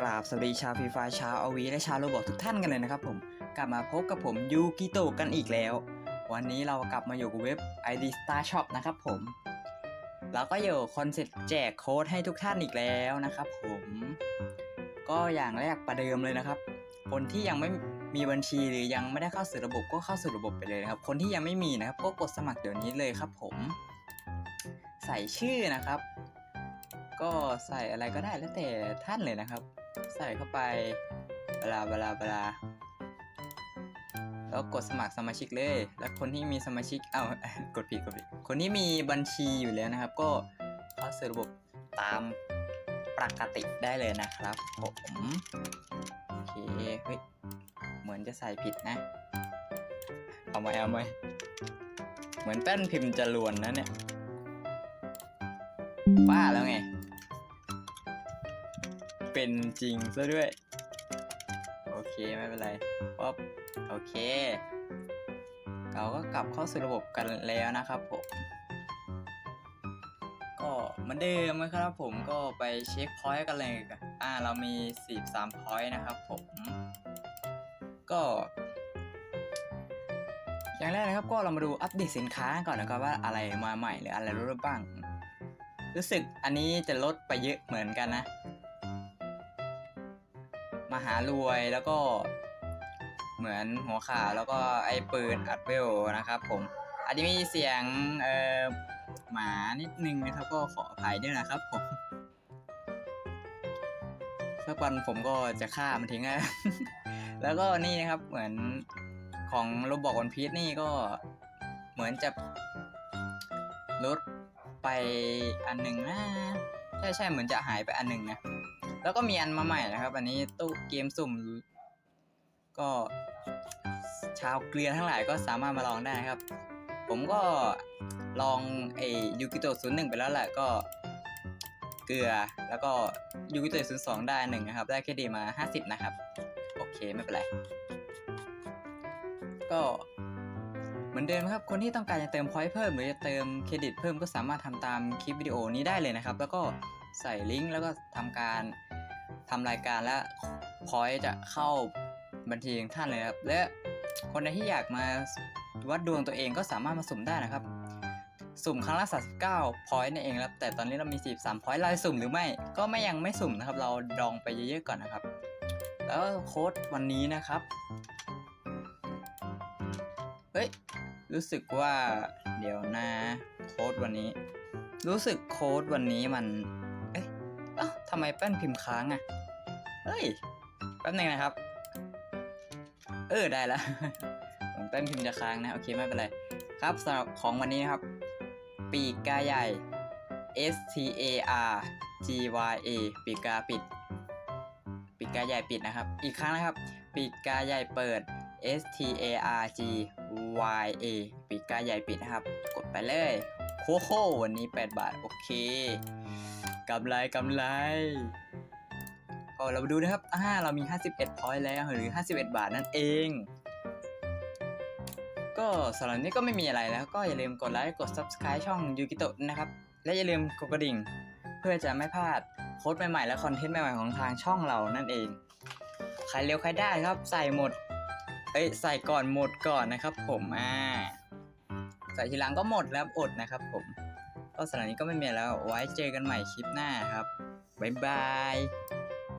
กราบสวัสดีชาวฟรีไฟชาวอวีและชาวโรบอกทุกท่านกันเลยนะครับผมกลับมาพบกับผมยูกิโตะกันอีกแล้ว วันนี้เรากลับมาอยู่กับเว็บ ID Star Shop นะครับผมเราก็อยู่คอนเซ็ปต์แจกโค้ดให้ทุกท่านอีกแล้วนะครับผมก็อย่างแรกประเดิมเลยนะครับ คนที่ยังไม่มีบัญชีหรือยังไม่ได้เข้าสู่ระบบก็เข้าสู่ระบบไปเลยนะครับ คนที่ยังไม่มีนะครับก็กดสมัครเดี๋ยวนี้เลยครับผม ใส่ชื่อนะครับ ก็ใส่อะไรก็ได้แล้วแต่ท่านเลยนะครับ ใส่เข้าไปเวลาเวลาเวลาแล้วกดสมัครสมาชิกเลย แล้วคนที่มีสมาชิก เอากดผิดกดผิด คนที่มีบัญชีอยู่แล้วนะครับ ก็เข้าสู่ระบบตามปกติได้เลยนะครับผมโอเคเฮ้ยเหมือนจะใส่ผิดนะ เอามาเอามาเหมือนแป้นพิมพ์จะลวนนะเนี่ยบ้าแล้วไง เป็นจริงซะด้วย โอเคไม่เป็นไรป๊อบโอเค เราก็กลับเข้าสู่ระบบกันแล้วนะครับผม ก็เหมือนเดิมนะครับผมก็ไปเช็คพอยต์กันเลยกันอ่าเรามี43พอยต์นะครับผม ก็อย่างแรกนะครับก็เรามาดูอัปเดตสินค้าก่อนนะครับว่าอะไรมาใหม่หรืออะไรลดบ้าง รู้สึกอันนี้จะลดไปเยอะเหมือนกันนะ มหารวยแล้วก็ เหมือนหัวข่าวแล้วก็ไอ้ปืนอัดเวลนะครับผมอาจจะมีเสียงเอ่อหมานิดนึงนะครับ ก็ขออภัยด้วยนะครับผมสักวันผมก็จะฆ่ามันทิ้งนะแล้วก็นี่นะครับเหมือนของโรบอกวันพีชนี่ก็เหมือนจะลดไปอันหนึ่งนะใช่ใช่เหมือนจะหายไปอันหนึ่งนะ แล้วก็มีอันมาใหม่นะครับ อันนี้ตู้เกมสุ่ม ก็ชาวเกลียนทั้งหลายก็สามารถมาลองได้ครับ ผมก็ลองไอยูกิโตะศูนย์หนึ่งไปแล้วแหละก็เกลือแล้วก็ยูกิโตะศูนย์สองได้หนึ่งนะครับ ได้แค่ดีมาห้าสิบนะครับ โอเคไม่เป็นไร ก็เหมือนเดิมครับ คนที่ต้องการจะเติมพอยต์เพิ่มหรือจะเติมเครดิตเพิ่มก็สามารถทำตามคลิปวิดีโอนี้ได้เลยนะครับ แล้วก็ ใส่ลิงก์แล้วก็ทำการทำรายการและพอยจะเข้าบัญชีของท่านเลยครับ และคนใดที่อยากมาวัดดวงตัวเองก็สามารถมาสุ่มได้นะครับ สุ่มครั้งละ39พอยต์นั่นเองครับแต่ตอนนี้เรามี 43พอยต์เราจะสุ่มหรือไม่ก็ไม่ยังไม่สุ่มนะครับ เราดองไปเยอะๆก่อนนะครับ แล้วโค้ดวันนี้นะครับเฮ้ยรู้สึกว่าเดี๋ยวนะโค้ดวันนี้ รู้สึกโค้ดวันนี้มัน ทำไมแป้นพิมพ์ค้างอะ่ะ เฮ้ย แป๊บหนึงนะครับ เออได้แล้วผมแป้นพิมพ์จะค้างนะ โอเคไม่เป็นไร ครับสำหรับของวันนี้นะครับ ปีกกาใหญ่ S T A R G Y A ปีกกาปิด ปีกกาใหญ่ปิดนะครับ อีกครั้งนะครับ ปีกกาใหญ่เปิด S T A R G Y A ปีกกาใหญ่ปิดนะครับ กดไปเลย โค้โหวันนี้ 8 บาท โอเคกำไรกำไรก็เรามาดูนะครับอ่าเรามี 51พอยต์แล้วหรือ 51 บาทนั่นเอง ก็สำหรับนี้ก็ไม่มีอะไรแล้ว ก็อย่าลืมกดไลค์กด Subscribe ช่องยูกิโตะนะครับ และอย่าลืมกดกระดิ่ง เพื่อจะไม่พลาดโค้ดใหม่ๆ และคอนเทนต์ใหม่ๆ ของทางช่องเรานั่นเอง ใครเร็วใครได้ครับใส่หมด เอ้ยใส่ก่อนหมดก่อนนะครับผมอ่า ใส่ทีหลังก็หมดแล้วอดนะครับผมก็สำหรับนี้ก็ไม่มีแล้วไว้เจอกันใหม่คลิปหน้าครับบ๊ายบาย